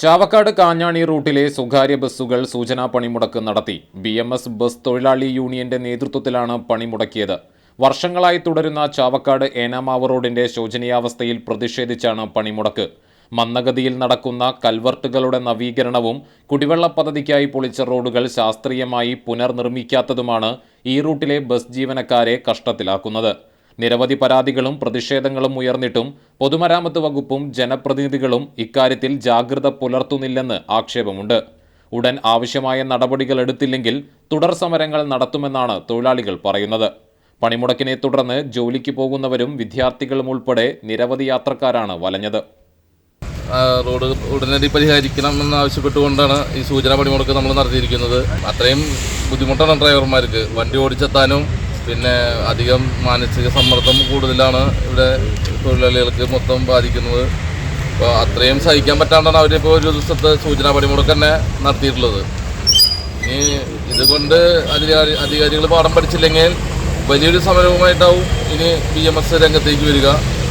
ചാവക്കാട് കാഞ്ഞാണി റൂട്ടിലെ സ്വകാര്യ ബസ്സുകൾ സൂചനാ പണിമുടക്ക് നടത്തി. ബി എം എസ് ബസ് തൊഴിലാളി യൂണിയന്റെ നേതൃത്വത്തിലാണ് പണിമുടക്കിയത്. വർഷങ്ങളായി തുടരുന്ന ചാവക്കാട് ഏനാമാവ് റോഡിന്റെ ശോചനീയാവസ്ഥയിൽ പ്രതിഷേധിച്ചാണ് പണിമുടക്ക്. മന്ദഗതിയിൽ നടക്കുന്ന കൽവർട്ടുകളുടെ നവീകരണവും കുടിവെള്ള പദ്ധതിക്കായി പൊളിച്ച റോഡുകൾ ശാസ്ത്രീയമായി പുനർനിർമ്മിക്കാത്തതുമാണ് ഈ റൂട്ടിലെ ബസ് ജീവനക്കാരെ കഷ്ടത്തിലാക്കുന്നത്. നിരവധി പരാതികളും പ്രതിഷേധങ്ങളും ഉയർന്നിട്ടും പൊതുമരാമത്ത് വകുപ്പും ജനപ്രതിനിധികളും ഇക്കാര്യത്തിൽ ജാഗ്രത പുലർത്തുന്നില്ലെന്ന് ആക്ഷേപമുണ്ട്. ഉടൻ ആവശ്യമായ നടപടികൾ എടുത്തില്ലെങ്കിൽ തുടർ സമരങ്ങൾ നടത്തുമെന്നാണ് തൊഴിലാളികൾ പറയുന്നത്. പണിമുടക്കിനെ തുടർന്ന് ജോലിക്ക് പോകുന്നവരും വിദ്യാർത്ഥികളും ഉൾപ്പെടെ നിരവധി യാത്രക്കാരാണ് വലഞ്ഞത്. റോഡ് ഉടനടി പരിഹരിക്കണം എന്നാവശ്യപ്പെട്ടുകൊണ്ടാണ് ഈ സൂചന പണിമുടക്ക് നമ്മൾ നടത്തിയിരിക്കുന്നത്. അത്രയും ബുദ്ധിമുട്ടാണ് ഡ്രൈവർമാർക്ക്. വണ്ടി ഓടിച്ചെത്താനും പിന്നെ അധികം മാനസിക സമ്മർദ്ദം കൂടുതലാണ് ഇവിടെ തൊഴിലാളികൾക്ക് മൊത്തം ബാധിക്കുന്നത്. അപ്പോൾ അത്രയും സഹിക്കാൻ പറ്റാണ്ടാണ് അവരിപ്പോൾ ഒരു ദിവസത്തെ സൂചനാ പണിമുടക്ക് തന്നെ നടത്തിയിട്ടുള്ളത്. ഇനി ഇതുകൊണ്ട് അധികാരി അധികാരികൾ പാഠം പഠിച്ചില്ലെങ്കിൽ വലിയൊരു സമരവുമായിട്ടാവും ഇനി ബി എം എസ് രംഗത്തേക്ക് വരിക.